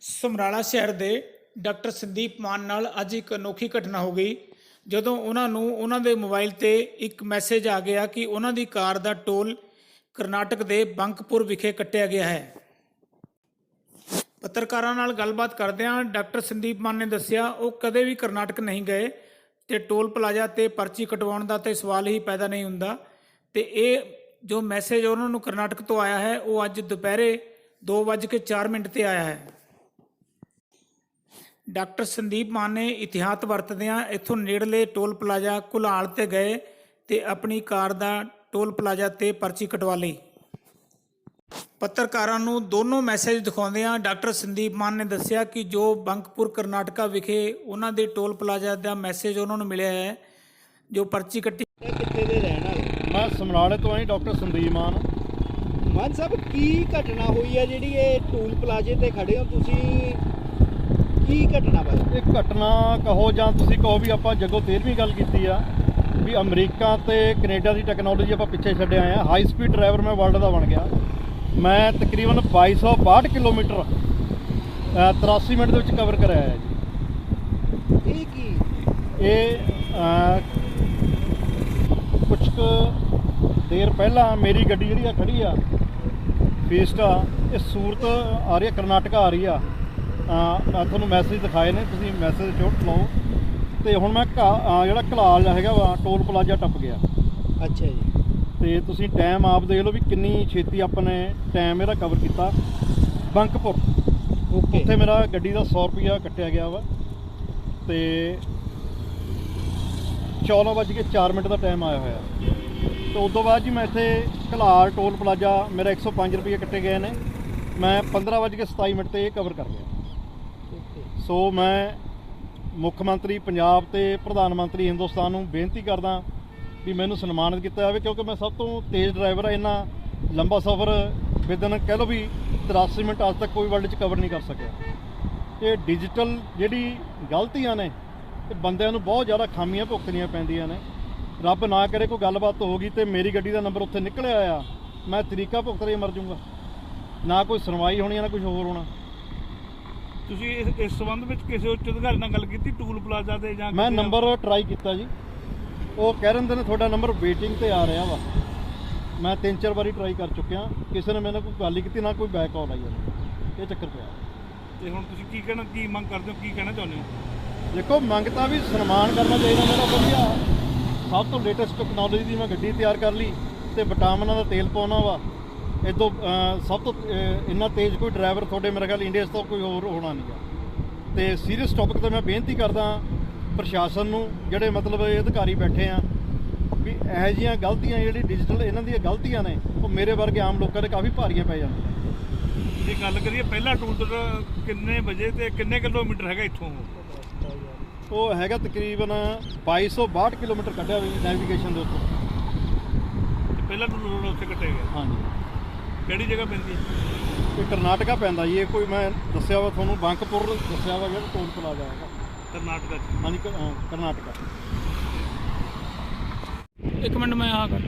ਸਮਰਾਲਾ ਸ਼ਹਿਰ ਦੇ ਡਾਕਟਰ ਸੰਦੀਪ ਮਾਨ ਨਾਲ ਅੱਜ ਇੱਕ ਅਨੋਖੀ ਘਟਨਾ ਹੋ ਗਈ। ਜਦੋਂ ਉਹਨਾਂ ਨੂੰ ਉਹਨਾਂ ਦੇ ਮੋਬਾਈਲ ਤੇ ਇੱਕ ਮੈਸੇਜ ਆ ਗਿਆ ਕਿ ਉਹਨਾਂ ਦੀ ਕਾਰ ਦਾ ਟੋਲ ਕਰਨਾਟਕ ਦੇ ਬੰਕਪੁਰ ਵਿਖੇ ਕੱਟਿਆ ਗਿਆ ਹੈ। ਪੱਤਰਕਾਰਾਂ ਨਾਲ ਗੱਲਬਾਤ ਕਰਦਿਆਂ ਡਾਕਟਰ ਸੰਦੀਪ ਮਾਨ ਨੇ ਦੱਸਿਆ, ਉਹ ਕਦੇ ਵੀ ਕਰਨਾਟਕ ਨਹੀਂ ਗਏ ਤੇ ਟੋਲ ਪਲਾਜ਼ਾ ਤੇ ਪਰਚੀ ਕਟਵਾਉਣ ਦਾ ਤੇ ਸਵਾਲ ਹੀ ਪੈਦਾ ਨਹੀਂ ਹੁੰਦਾ। ਤੇ ਇਹ ਜੋ ਮੈਸੇਜ ਉਹਨਾਂ ਨੂੰ ਕਰਨਾਟਕ ਤੋਂ ਆਇਆ ਹੈ, ਉਹ ਅੱਜ ਦੁਪਹਿਰੇ 2:04 ਮਿੰਟ ਤੇ ਆਇਆ ਹੈ। ਡਾਕਟਰ ਸੰਦੀਪ ਮਾਨ ਨੇ ਇਤਿਹਾਸ ਵਰਤਦਿਆਂ ਇੱਥੋਂ ਨੇੜਲੇ ਟੋਲ ਪਲਾਜ਼ਾ ਕੁਲਾਲ ਤੇ ਗਏ ਤੇ ਆਪਣੀ ਕਾਰ ਦਾ ਟੋਲ ਪਲਾਜ਼ਾ ਤੇ ਪਰਚੀ ਕਟਵਾ ਲਈ। ਪੱਤਰਕਾਰਾਂ ਨੂੰ ਦੋਨੋਂ ਮੈਸੇਜ ਦਿਖਾਉਂਦਿਆਂ ਡਾਕਟਰ ਸੰਦੀਪ ਮਾਨ ਨੇ ਦੱਸਿਆ ਕਿ ਜੋ ਬੰਕਪੁਰ ਕਰਨਾਟਕਾ ਵਿਖੇ ਉਹਨਾਂ ਦੇ ਟੋਲ ਪਲਾਜ਼ਾ ਦਾ ਮੈਸੇਜ ਉਹਨਾਂ ਨੂੰ ਮਿਲਿਆ ਹੈ ਜੋ ਪਰਚੀ ਕੱਟੀ ਕਿੱਥੇ ਦੇ ਰਹਿਣ ਵਾਲੇ? ਮੈਂ ਸਮਰਾਲੇ ਤੋਂ ਆਈ ਡਾਕਟਰ ਸੰਦੀਪ ਮਾਨ। ਮਾਨ ਸਾਹਿਬ ਕੀ ਘਟਨਾ ਹੋਈ ਹੈ ਜਿਹੜੀ ਇਹ ਟੂਲ ਪਲਾਜ਼ੇ ਤੇ ਖੜੇ ਹੋ? ਤੁਸੀਂ ਕੀ ਘਟਨਾ ਬਾਰੇ? ਇਹ ਘਟਨਾ ਕਹੋ ਜਾਂ ਤੁਸੀਂ ਕਹੋ ਵੀ ਆਪਾਂ ਜੱਗੋ 13ਵੀਂ ਗੱਲ ਕੀਤੀ ਆ ਵੀ ਅਮਰੀਕਾ ਤੇ ਕੈਨੇਡਾ ਦੀ ਟੈਕਨੋਲੋਜੀ ਆਪਾਂ ਪਿੱਛੇ ਛੱਡ ਆਏ ਆ। ਹਾਈ ਸਪੀਡ ਡਰਾਈਵਰ ਮੈਂ ਵਰਲਡ ਦਾ ਬਣ ਗਿਆ। ਮੈਂ ਤਕਰੀਬਨ 2262 ਕਿਲੋਮੀਟਰ ਅ, 83 ਮਿੰਟ ਦੇ ਵਿੱਚ ਕਵਰ ਕਰਾਇਆ ਹੈ ਜੀ। ਇਹ ਕੀ? ਇਹ ਕੁਛ ਕੁ ਦੇਰ ਪਹਿਲਾਂ ਮੇਰੀ ਗੱਡੀ ਜਿਹੜੀ ਆ ਖੜੀ ਆ ਫੀਸਟਾ ਇਹ ਸੂਰਤ ਆ ਰਹੀ ਆ ਕਰਨਾਟਕਾ ਆ ਰਹੀ ਆ। ਮੈਂ ਤੁਹਾਨੂੰ ਮੈਸੇਜ ਦਿਖਾਏ ਨੇ ਤੁਸੀਂ ਮੈਸੇਜ ਚੋਟ ਲਓ ਤੇ ਹੁਣ ਮੈਂ ਜਿਹੜਾ ਕਲਾਲ ਹੈਗਾ ਵਾ ਟੋਲ ਪਲਾਜ਼ਾ ਟੱਪ ਗਿਆ। ਅੱਛਾ ਜੀ। ਤੇ ਤੁਸੀਂ ਟਾਈਮ ਆਪ ਦੇਖ ਲਓ ਵੀ ਕਿੰਨੀ ਛੇਤੀ ਆਪਾਂ ਨੇ ਟਾਈਮ ਇਹਦਾ ਕਵਰ ਕੀਤਾ। ਬੰਕਪੁਰ। ਓਕੇ ਉੱਥੇ ਮੇਰਾ ਗੱਡੀ ਦਾ 100 ਰੁਪਿਆ ਕੱਟਿਆ ਗਿਆ ਵਾ। ਤੇ 14 ਵੱਜ ਕੇ 4 ਮਿੰਟ ਦਾ ਟਾਈਮ ਆਇਆ ਹੋਇਆ। ਤੇ ਉਸ ਤੋਂ ਬਾਅਦ ਜੀ ਮੈਂ ਇੱਥੇ ਕਲਾਲ ਟੋਲ ਪਲਾਜ਼ਾ ਮੇਰਾ 105 ਰੁਪਏ ਕੱਟੇ ਗਏ ਨੇ। ਮੈਂ 15 ਵੱਜ ਕੇ 27 ਮਿੰਟ ਤੇ ਇਹ ਕਵਰ ਕਰ ਲਿਆ। ਸੋ ਮੈਂ ਮੁੱਖ ਮੰਤਰੀ, ਪੰਜਾਬ ਤੇ ਪ੍ਰਧਾਨ ਮੰਤਰੀ ਹਿੰਦੁਸਤਾਨ ਨੂੰ ਬੇਨਤੀ ਕਰਦਾ ਵੀ ਮੈਨੂੰ ਸਨਮਾਨਿਤ ਕੀਤਾ ਜਾਵੇ ਕਿਉਂਕਿ ਮੈਂ ਸਭ ਤੋਂ ਤੇਜ਼ ਡਰਾਈਵਰ ਆ ਇੰਨਾ ਲੰਬਾ ਸਫ਼ਰ ਵਿਦਨ ਕਹਿ ਲਓ ਵੀ 83 ਮਿੰਟ ਅੱਜ ਤੱਕ ਕੋਈ ਵਰਲਡ 'ਚ ਕਵਰ ਨਹੀਂ ਕਰ ਸਕਿਆ। ਇਹ ਡਿਜੀਟਲ ਜਿਹੜੀ ਗਲਤੀਆਂ ਨੇ, ਇਹ ਬੰਦਿਆਂ ਨੂੰ ਬਹੁਤ ਜ਼ਿਆਦਾ ਖਾਮੀਆਂ ਭੁਗਤਣੀਆਂ ਪੈਂਦੀਆਂ ਨੇ। ਰੱਬ ਨਾ ਕਰੇ ਕੋਈ ਗੱਲਬਾਤ ਹੋ ਗਈ ਤੇ ਮੇਰੀ ਗੱਡੀ ਦਾ ਨੰਬਰ ਉੱਥੇ ਨਿਕਲਿਆ ਆ ਮੈਂ ਤਰੀਕਾ ਭੁਗਤ ਰਹੀ, ਮਰ ਜਾਊਂਗਾ। ਨਾ ਕੋਈ ਸੁਣਵਾਈ ਹੋਣੀ ਨਾ ਕੁਝ ਹੋਰ ਹੋਣਾ। ਤੁਸੀਂ ਇਸ ਇਸ ਸੰਬੰਧ ਵਿੱਚ ਕਿਸੇ ਉੱਚ ਅਧਿਕਾਰੀ ਨਾਲ ਗੱਲ ਕੀਤੀ ਟੂਲ ਪਲਾਜ਼ਾ ਤੇ ਜਾਂ ਮੈਂ ਕਿਸੇ- ਨੰਬਰ ਟਰਾਈ ਕੀਤਾ ਜੀ। ਉਹ ਕਹਿ ਰਹੇ ਨੇ ਤੁਹਾਡਾ ਨੰਬਰ ਵੇਟਿੰਗ ਤੇ ਆ ਰਿਹਾ ਵਾ। ਮੈਂ ਤਿੰਨ ਚਾਰ ਵਾਰੀ ਟਰਾਈ ਕਰ ਚੁੱਕਿਆ। ਕਿਸੇ ਨੇ ਮੈਨੂੰ ਕੋਈ ਗੱਲ ਹੀ ਕੀਤੀ ਨਾ ਕੋਈ ਬੈਕ ਕਾਲ ਆਈ ਹੈ ਇਹ ਚੱਕਰ ਪਿਆ। ਤੇ ਹੁਣ ਤੁਸੀਂ ਕੀ ਕਹਿਣਾ ਕੀ ਮੰਗ ਕਰਦੇ ਹੋ ਕੀ ਕਹਿਣਾ ਚਾਹੁੰਦੇ ਹੋ? ਦੇਖੋ ਮੰਗਤਾ ਵੀ ਸਨਮਾਨ ਕਰਨਾ ਚਾਹੀਦਾ ਮੇਰਾ ਵਧੀਆ। ਸਭ ਤੋਂ ਲੇਟੈਸਟ ਟੈਕਨੋਲੋਜੀ ਦੀ ਮੈਂ ਗੱਡੀ ਤਿਆਰ ਕਰ ਲਈ ਤੇ ਵਿਟਾਮਿਨਾਂ ਦਾ ਤੇਲ ਪਾਉਣਾ ਵਾ। ਇਦੋਂ ਸਭ ਤੋਂ ਇੰਨਾ ਤੇਜ਼ ਕੋਈ ਡਰਾਈਵਰ ਤੁਹਾਡੇ ਮੇਰੇ ਖਿਆਲ ਇੰਡੀਆ ਤਾਂ ਕੋਈ ਹੋਰ ਹੋਣਾ ਨਹੀਂਗਾ ਤੇ ਸੀਰੀਅਸ ਟੌਪਿਕ ਤੇ ਮੈਂ ਬੇਨਤੀ ਕਰਦਾ ਪ੍ਰਸ਼ਾਸਨ ਨੂੰ ਜਿਹੜੇ ਮਤਲਬ ਇਹ ਅਧਿਕਾਰੀ ਬੈਠੇ ਆ ਵੀ ਇਹੋ ਜਿਹੀਆਂ ਗਲਤੀਆਂ ਜਿਹੜੀ ਡਿਜੀਟਲ ਇਹਨਾਂ ਦੀਆਂ ਗਲਤੀਆਂ ਨੇ ਉਹ ਮੇਰੇ ਵਰਗੇ ਆਮ ਲੋਕਾਂ ਦੇ ਕਾਫੀ ਭਾਰੀਆਂ ਪੈ ਜਾਂਦੀਆਂ। ਜੇ ਗੱਲ ਕਰੀਏ ਪਹਿਲਾ ਤੋਂ ਕਿੰਨੇ ਵਜੇ ਤੇ ਕਿੰਨੇ ਕਿਲੋਮੀਟਰ ਹੈਗਾ ਇੱਥੋਂ? ਉਹ ਹੈਗਾ ਤਕਰੀਬਨ 2262 ਕਿਲੋਮੀਟਰ ਕੱਢਿਆ ਵੀ ਨੈਵੀਗੇਸ਼ਨ ਦੇ ਉੱਤੇ। ਪਹਿਲਾ ਟੂਲ ਉੱਥੇ ਕੱਟਿਆ ਗਿਆ। ਹਾਂਜੀ। ਕਿਹੜੀ ਜਗ੍ਹਾ ਪੈਂਦੀ ਹੈ? ਇਹ ਕਰਨਾਟਕਾ ਪੈਂਦਾ ਜੀ ਇਹ ਕੋਈ ਮੈਂ ਦੱਸਿਆ ਵਾ ਤੁਹਾਨੂੰ ਬੰਕਪੁਰ ਦੱਸਿਆ ਵਾ ਜਿਹੜਾ ਟੋਲ ਪਲਾਜ਼ਾ ਹੈਗਾ। ਕਰਨਾਟਕਾ 'ਚ। ਹਾਂਜੀ ਕ- ਅਹ ਕਰਨਾਟਕਾ। ਇੱਕ ਮਿੰਟ ਮੈਂ ਆ ਕਰ